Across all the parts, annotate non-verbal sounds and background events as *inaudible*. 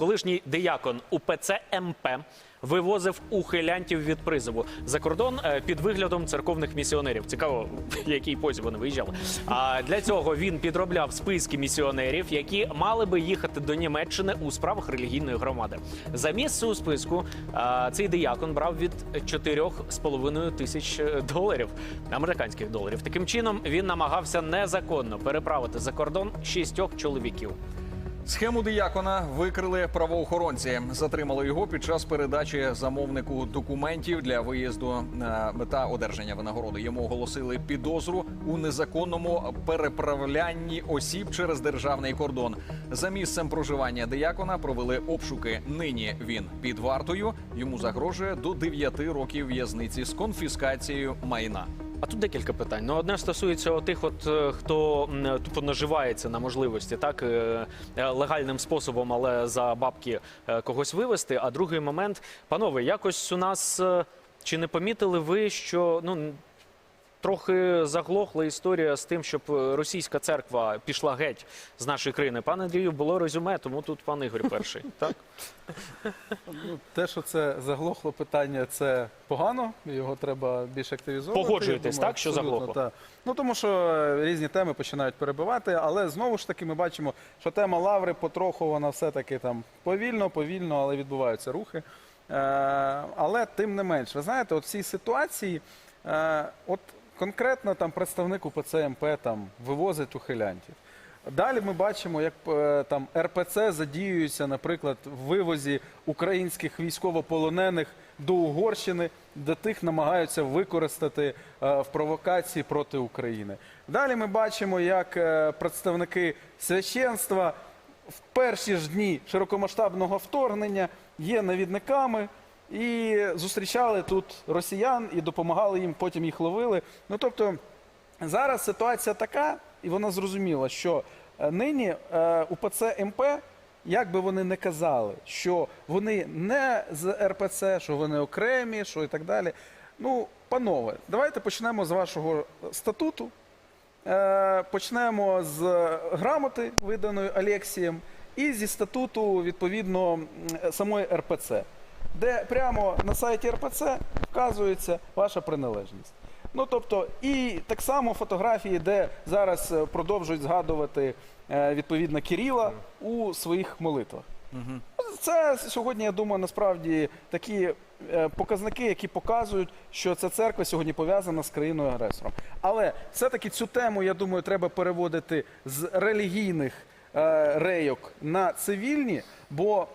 колишній диякон УПЦ МП вивозив ухилянтів від призову за кордон е, під виглядом церковних місіонерів. Цікаво, *laughs* в який спосіб вони виїжджали. А для цього він підробляв списки місіонерів, які мали би їхати до Німеччини у справах релігійної громади. За місце у списку цей диякон брав від 4,5 тисяч доларів американських доларів. Таким чином він намагався незаконно переправити за кордон шістьох чоловіків. Схему диякона викрили правоохоронці. Затримали його під час передачі замовнику документів для виїзду мета одержання винагороди. Йому оголосили підозру у незаконному переправлянні осіб через державний кордон. За місцем проживання диякона провели обшуки. Нині він під вартою. Йому загрожує до 9 років в'язниці з конфіскацією майна. А тут декілька питань. Ну, одне стосується тих, от е, хто тупо наживається на можливості, так е, е, легальним способом, але за бабки е, когось вивести. А другий момент, панове, якось у нас е, чи не помітили ви, що ну. Трохи заглохла історія з тим, щоб е, російська церква пішла геть з нашої країни. Пане Андрію, було резюме, тому тут пан Ігор перший. *laughs* Так? Ну, те, що це заглохло питання, це погано. Його треба більш активізовувати. Погоджуєтесь, думаю, так, що заглохло? Ну тому що е, різні теми починають перебивати, але знову ж таки ми бачимо, що тема лаври потроху вона все-таки там повільно, повільно, але відбуваються рухи. Е, але тим не менш, ви знаєте, от в цій ситуації, от конкретно там представник УПЦ МП там вивозить ухилянтів. Далі ми бачимо, як е, там РПЦ задіюється, наприклад, в вивозі українських військовополонених до Угорщини, де тих намагаються використати е, в провокації проти України. Далі ми бачимо, як е, представники священства в перші ж дні широкомасштабного вторгнення є навідниками. І зустрічали тут росіян і допомагали їм, потім їх ловили. Ну тобто зараз ситуація така, і вона зрозуміла, що е, нині е, УПЦ МП, як би вони не казали, що вони не з РПЦ, що вони окремі, що і так далі. Ну, панове, давайте почнемо з вашого статуту. Е, Почнемо з грамоти, виданої Алексієм, і зі статуту відповідно самої РПЦ, де прямо на сайті РПЦ вказується ваша приналежність. Ну тобто, і так само фотографії, де зараз е, продовжують згадувати е, відповідно Кирила у своїх молитвах. Це сьогодні, я думаю, насправді такі е, показники, які показують, що ця церква сьогодні пов'язана з країною агресором. Але все-таки цю тему, я думаю, треба переводити з релігійних рейок на цивільні, бо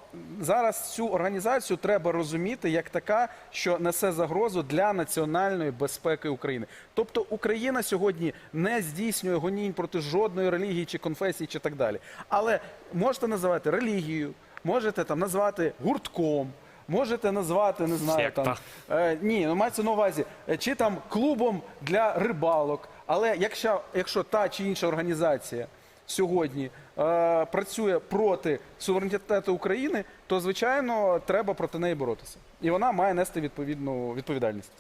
зараз цю організацію треба розуміти як така, що несе загрозу для національної безпеки України. Тобто Україна сьогодні не здійснює гонінь проти жодної релігії чи конфесії, чи так далі. Але можете називати релігією, можете там назвати гуртком. Можете назвати, не знаю, Секта. там Е, ні, ну мається на увазі, е, чи там клубом для рибалок. Але якщо, якщо та чи інша організація сьогодні е, працює проти суверенітету України, то звичайно треба проти неї боротися. І вона має нести відповідну відповідальність.